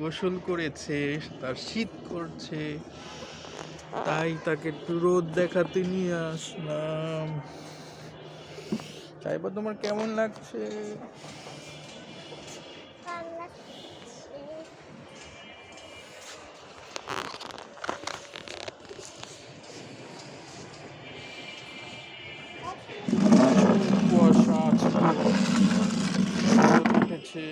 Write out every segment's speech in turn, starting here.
গোসল করেছে, তার শীত করছে, তাই তাকে একটু রোদ দেখাতে নিয়ে আসলাম। চাইবা তোমার কেমন লাগছে? কুয়াশা উঠেছে।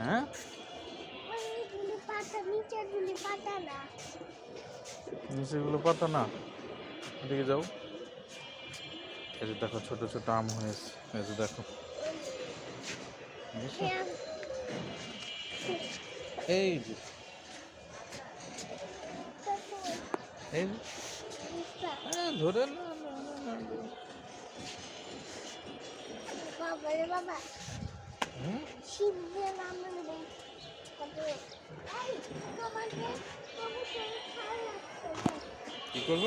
হ্যাঁ? নিচেগুলো পাতা না। এদিকে যাও। এই যে দেখো ছোট ছোট আম হয়েছে। এই যে দেখো। এই যে। এই ধরে না। বাবা। কি করব?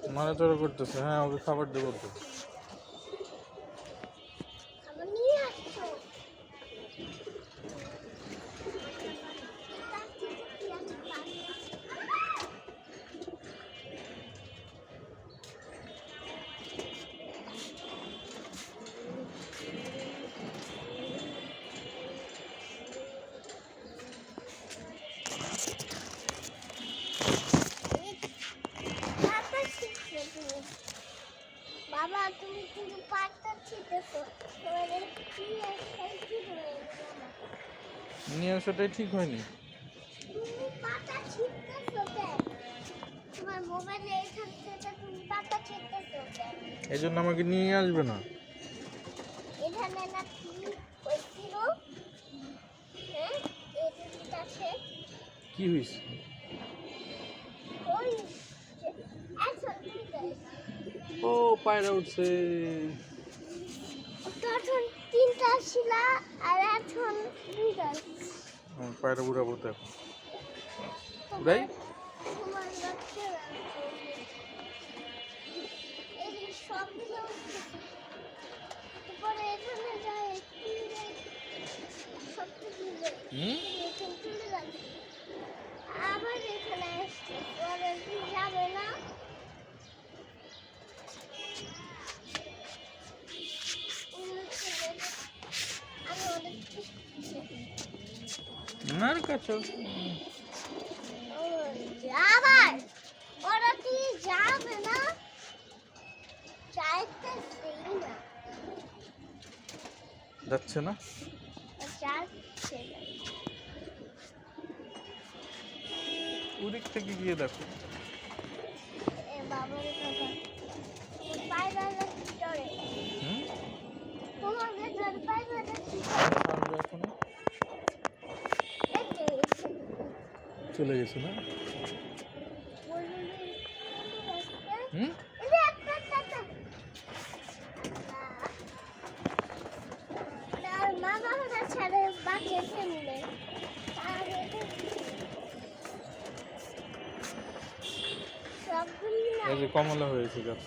তো নড়াচড়া করতেছে হ্যাঁ ওকে খাবার দেবো তুমি পাতা ছিটতেছো কেন এই জন্য আমাকে নিয়ে আসবে না। কি হ্যাঁ হয়েছে ঠিক ও পায়রা উঠছে। আর এখন পায়রা উড়াবো তো এখন। উড়াই আবার এখানে আসছে। যাবে না। আর কাছে আবার ওরা যাবে না যাচ্ছে না যাচ্ছে না ওদিক থেকে গিয়ে দেখো এ বাবার কথা চলে গেছে না? এই যে কমলা হয়েছে গাছ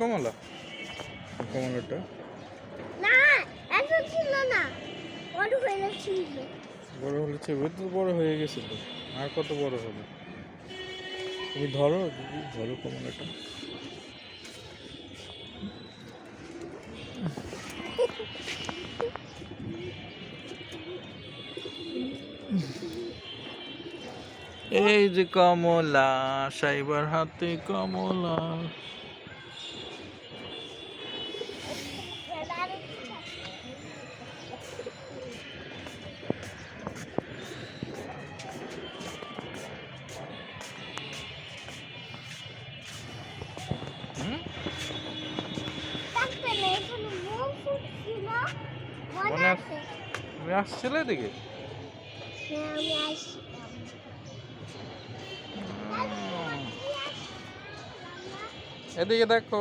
কমলা? কমলাটা না এত ছিল না বড় হয়ে ছিল বড় হলে ওই তো বড় হয়ে গেছে তো। আর কত বড় হবে? তুমি ধরো ধরো কমলাটা। এই যে কমলা, সাইবার হাতে কমলা। তুমি আসছিলে এদিকে? হ্যাঁ, এদিকে দেখো।